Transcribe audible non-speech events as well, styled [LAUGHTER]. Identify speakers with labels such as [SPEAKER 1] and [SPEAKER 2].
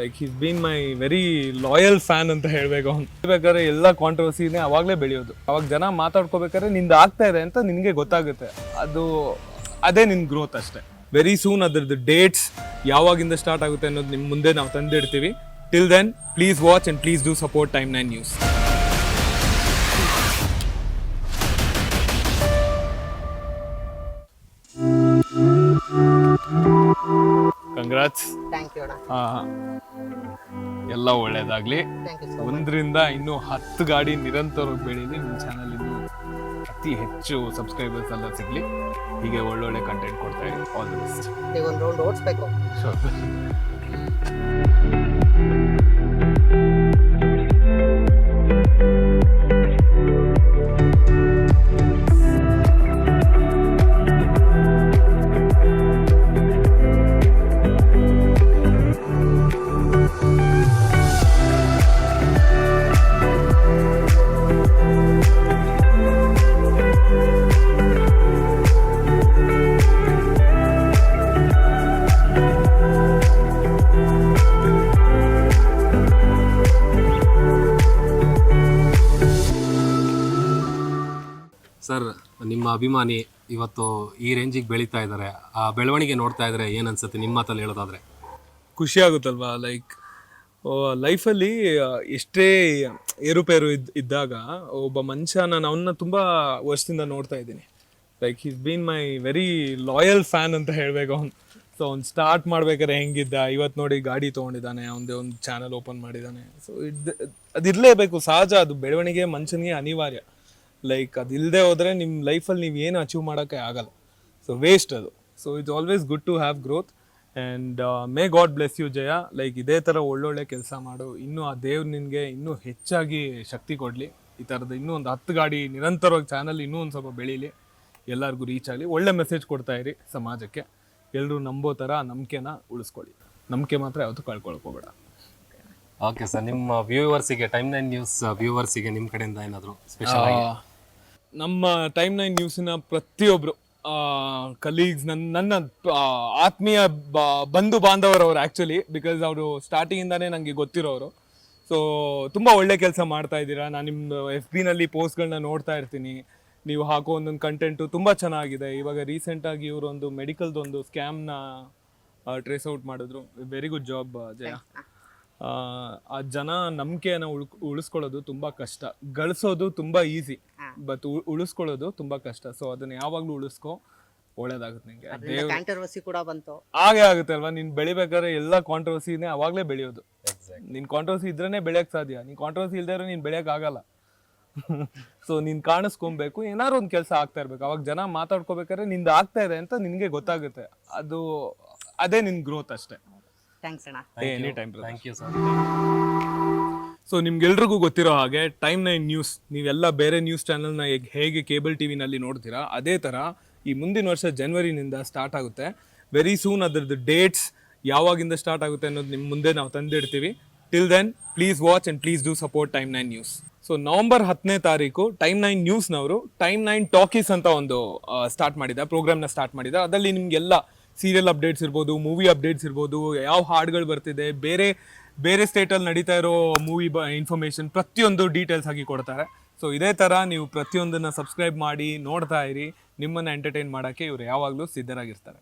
[SPEAKER 1] Like he's been my very loyal fan ಅಂತ ಹೇಳ್ಬೇಕು ಅವ್ನು. ಬೇಕಾದ್ರೆ ಎಲ್ಲ ಕಾಂಟ್ರವರ್ಸಿನೇ ಅವಾಗಲೇ ಬೆಳೆಯೋದು. ಅವಾಗ ಜನ ಮಾತಾಡ್ಕೋಬೇಕಾದ್ರೆ ನಿಂದು ಆಗ್ತಾ ಇದೆ ಅಂತ ನಿನಗೆ ಗೊತ್ತಾಗುತ್ತೆ. ಅದು ಅದೇ ನಿನ್ನ ಗ್ರೋತ್ ಅಷ್ಟೇ. ವೆರಿ ಸೂನ್ ಅದ್ರದ್ದು ಡೇಟ್ಸ್ ಯಾವಾಗಿಂದ ಸ್ಟಾರ್ಟ್ ಆಗುತ್ತೆ ಅನ್ನೋದು ನಿಮ್ಮ ಮುಂದೆ ನಾವು ತಂದಿಡ್ತೀವಿ. Till then please watch and please do support time nine news congrats
[SPEAKER 2] thank you ಅಣ್ಣ
[SPEAKER 1] ಎಲ್ಲ ಒಳ್ಳೇದಾಗ್ಲಿ. ಒಂದರಿಂದ ಇನ್ನೂ ಹತ್ತು ಗಾಡಿ ನಿರಂತರವಾಗಿ ಬೆಳೀಲಿ ನಿಮ್ಮ ಚಾನಲ್ ಇನ್ನು ಅತಿ ಹೆಚ್ಚು ಸಬ್ಸ್ಕ್ರೈಬರ್ಸ್ ಎಲ್ಲ ಸಿಗ್ಲಿ. ಹೀಗೆ ಒಳ್ಳೊಳ್ಳೆ ಕಂಟೆಂಟ್ ಕೊಡ್ತಾ ಇರಿ. ಆಲ್ ದಿ ಬೆಸ್ಟ್
[SPEAKER 2] ಈಗ ಒಂದು ರೌಂಡ್ ಓಡಿಸ್ಬೇಕು
[SPEAKER 3] ಸರ್, ನಿಮ್ಮ ಅಭಿಮಾನಿ ಇವತ್ತು ಈ ರೇಂಜಿಗೆ ಬೆಳೀತಾ ಇದ್ದಾರೆ. ಆ ಬೆಳವಣಿಗೆ ನೋಡ್ತಾ ಇದ್ದಾರೆ ಏನನ್ಸುತ್ತೆ ನಿಮ್ಮ ಮಾತಲ್ಲಿ ಹೇಳೋದಾದ್ರೆ.
[SPEAKER 1] ಖುಷಿ ಆಗುತ್ತಲ್ವಾ? ಲೈಕ್ ಲೈಫಲ್ಲಿ ಎಷ್ಟೇ ಏರುಪೇರು ಇದ್, ಇದ್ದಾಗ ಒಬ್ಬ ಮನುಷ್ಯ ನಾನು ಅವನ್ನ ತುಂಬ ವರ್ಷದಿಂದ ನೋಡ್ತಾ ಇದ್ದೀನಿ. Like he's been my very loyal fan ಅಂತ ಹೇಳಬೇಕು ಅವ್ನು. ಸೊ ಅವ್ನು ಸ್ಟಾರ್ಟ್ ಮಾಡ್ಬೇಕಾದ್ರೆ ಹೆಂಗಿದ್ದ? ಇವತ್ತು ನೋಡಿ ಗಾಡಿ ತೊಗೊಂಡಿದ್ದಾನೆ, ಅವನದೇ ಒಂದು ಚಾನಲ್ ಓಪನ್ ಮಾಡಿದ್ದಾನೆ. ಸೊ ಇದ್ ಅದಿರಲೇಬೇಕು ಸಹಜ ಅದು. ಬೆಳವಣಿಗೆ ಮನುಷ್ಯನಿಗೆ ಅನಿವಾರ್ಯ. ಲೈಕ್ ಅದಿಲ್ಲದೆ ಹೋದರೆ ನಿಮ್ಮ ಲೈಫಲ್ಲಿ ನೀವು ಏನು ಅಚೀವ್ ಮಾಡೋಕ್ಕೆ ಆಗಲ್ಲ. ಸೊ ವೇಸ್ಟ್ ಅದು. So it's always good to have growth and may God bless you Jaya like ಇದೇ ಥರ ಒಳ್ಳೊಳ್ಳೆ ಕೆಲಸ ಮಾಡು. ಇನ್ನೂ ಆ ದೇವ್ರು ನಿನಗೆ ಇನ್ನೂ ಹೆಚ್ಚಾಗಿ ಶಕ್ತಿ ಕೊಡಲಿ. ಈ ಥರದ್ದು ಇನ್ನೂ ಒಂದು ಹತ್ತು ಗಾಡಿ ನಿರಂತರವಾಗಿ ಚಾನಲ್ ಇನ್ನೂ ಒಂದು ಸ್ವಲ್ಪ ಬೆಳೀಲಿ. ಎಲ್ಲರಿಗೂ ರೀಚ್ ಆಗಲಿ. ಒಳ್ಳೆ ಮೆಸೇಜ್ ಕೊಡ್ತಾ ಇರಿ ಸಮಾಜಕ್ಕೆ. ಎಲ್ಲರೂ ನಂಬೋ ಥರ ನಂಬಿಕೆನ ಉಳಿಸ್ಕೊಳ್ಳಿ. ನಂಬಿಕೆ ಮಾತ್ರ ಯಾವತ್ತೂ ಕಳ್ಕೊಳ್ಕೋಬೇಡ.
[SPEAKER 3] ಓಕೆ ಸರ್ ನಿಮ್ಮ ವ್ಯೂವರ್ಸಿಗೆ ಟೈಮ್ ನೈನ್ ನ್ಯೂಸ್ ವ್ಯೂವರ್ಸಿಗೆ ನಿಮ್ಮ ಕಡೆಯಿಂದ ಏನಾದರೂ ಸ್ಪೆಷಲ್
[SPEAKER 1] ನಮ್ಮ ಟೈಮ್ ನೈನ್ ನ್ಯೂಸಿನ ಪ್ರತಿಯೊಬ್ಬರು ಕಲೀಗ್ಸ್ ನನ್ನ ನನ್ನ ಆತ್ಮೀಯ ಬಂಧು ಬಂಧು ಅವರು ಆ್ಯಕ್ಚುಲಿ ಬಿಕಾಸ್ ಅವರು ಸ್ಟಾರ್ಟಿಂಗಿಂದಾನೇ ನನಗೆ ಗೊತ್ತಿರೋರು ಸೊ ತುಂಬ ಒಳ್ಳೆ ಕೆಲಸ ಮಾಡ್ತಾ ಇದ್ದೀರಾ? ನಾನು ನಿಮ್ಮ ಎಫ್ ಬಿನಲ್ಲಿ ಪೋಸ್ಟ್ಗಳನ್ನ ನೋಡ್ತಾ ಇರ್ತೀನಿ. ನೀವು ಹಾಕೋ ಒಂದೊಂದು ಕಂಟೆಂಟು ತುಂಬ ಚೆನ್ನಾಗಿದೆ. ಇವಾಗ ರೀಸೆಂಟಾಗಿ ಇವರೊಂದು ಮೆಡಿಕಲ್ದೊಂದು ಸ್ಕ್ಯಾಮ್ನ ಟ್ರೇಸ್ ಔಟ್ ಮಾಡಿದ್ರು. Very good job Jaya. ಆ, ಆ ಜನ ನಂಬಿಕೆಯನ್ನು ಉಳ್ ಉಳಿಸ್ಕೊಳ್ಳೋದು ತುಂಬ ಕಷ್ಟ. ಗಳಿಸೋದು ತುಂಬ ಈಸಿ ಬಟ್ ಉಳಿಸ್ಕೊಳ್ಳೋದು ತುಂಬಾ ಕಷ್ಟ. ಸೊ ಅದನ್ನ ಯಾವಾಗಲೂ ಉಳಿಸ್ಕೊ ಒಳ್ಳೇದಾಗುತ್ತೆ ನಿಂಗೆ.
[SPEAKER 2] ಅದರಿಂದ ಕಾಂಟ್ರವರ್ಸಿ ಕೂಡ ಬಂತು.
[SPEAKER 1] ಹಾಗೆ ಆಗುತ್ತೆ ಅಲ್ವಾ? ನೀನು ಬೆಳಿಬೇಕಾದ್ರೆ ಎಲ್ಲ ಕಾಂಟ್ರವರ್ಸಿನೇ ಅವಾಗಲೇ ಬೆಳೆಯೋದು. ನಿನ್ ಕಾಂಟ್ರವರ್ಸಿ ಇದ್ರೇನೆ ಬೆಳೆಯಕ್ ಸಾಧ್ಯ. ನೀನ್ ಕಾಂಟ್ರವರ್ಸಿ ಇಲ್ದೇ ನೀನ್ ಬೆಳೆಯಕ್ ಆಗಲ್ಲ. [LAUGHS] ಸೊ ನೀನ್ ಕಾಣಿಸ್ಕೊಬೇಕು. ಏನಾದ್ರು ಒಂದು ಕೆಲಸ ಆಗ್ತಾ ಇರ್ಬೇಕು. ಅವಾಗ ಜನ ಮಾತಾಡ್ಕೋಬೇಕಾದ್ರೆ ನಿಂದ ಆಗ್ತಾ ಇದೆ ಅಂತ ನಿನ್ಗೆ ಗೊತ್ತಾಗುತ್ತೆ. ಅದು ಅದೇ ನಿನ್ ಗ್ರೋತ್ ಅಷ್ಟೇ.
[SPEAKER 2] ಥ್ಯಾಂಕ್ಸ್ ಅಣ್ಣ.
[SPEAKER 1] Any time
[SPEAKER 3] thank you sir
[SPEAKER 1] so ನಿಮ್ಗೆಲ್ರಿಗೂ ಗೊತ್ತಿರೋ ಹಾಗೆ ಟೈಮ್ ನೈನ್ ನ್ಯೂಸ್ ನೀವೆಲ್ಲ ಬೇರೆ ನ್ಯೂಸ್ ಚಾನಲ್ನ ಹೇಗೆ ಕೇಬಲ್ ಟಿ ವಿನಲ್ಲಿ ನೋಡ್ತೀರಾ, ಅದೇ ಥರ ಈ ಮುಂದಿನ ವರ್ಷ ಜನ್ವರಿನಿಂದ ಸ್ಟಾರ್ಟ್ ಆಗುತ್ತೆ. ವೆರಿ ಸೂನ್ ಅದರದ್ದು ಡೇಟ್ಸ್ ಯಾವಾಗಿಂದ ಸ್ಟಾರ್ಟ್ ಆಗುತ್ತೆ ಅನ್ನೋದು ನಿಮ್ಮ ಮುಂದೆ ನಾವು ತಂದಿಡ್ತೀವಿ. Till then please watch and please do support time nine news so November ಹತ್ತನೇ ತಾರೀಕು ಟೈಮ್ ನೈನ್ ನ್ಯೂಸ್ನವರು ಟೈಮ್ ನೈನ್ ಟಾಕೀಸ್ ಅಂತ ಒಂದು ಸ್ಟಾರ್ಟ್ ಮಾಡಿದ ಪ್ರೋಗ್ರಾಮ್ನ ಸ್ಟಾರ್ಟ್ ಮಾಡಿದ. ಅದರಲ್ಲಿ ನಿಮಗೆಲ್ಲ ಸೀರಿಯಲ್ ಅಪ್ಡೇಟ್ಸ್ ಇರ್ಬೋದು ಮೂವಿ ಅಪ್ಡೇಟ್ಸ್ ಇರ್ಬೋದು, ಯಾವ ಹಾಡುಗಳು ಬರ್ತಿದೆ, ಬೇರೆ ಬೇರೆ ಸ್ಟೇಟಲ್ಲಿ ನಡೀತಾ ಇರೋ ಮೂವಿ ಬ ಇನ್ಫಾರ್ಮೇಷನ್ ಪ್ರತಿಯೊಂದು ಡೀಟೇಲ್ಸ್ ಆಗಿ ಕೊಡ್ತಾರೆ. ಸೊ ಇದೇ ಥರ ನೀವು ಪ್ರತಿಯೊಂದನ್ನು ಸಬ್ಸ್ಕ್ರೈಬ್ ಮಾಡಿ ನೋಡ್ತಾ ಇರಿ, ನಿಮ್ಮನ್ನು ಎಂಟರ್ಟೈನ್ ಮಾಡೋಕ್ಕೆ ಇವರು ಯಾವಾಗಲೂ ಸಿದ್ಧರಾಗಿರ್ತಾರೆ.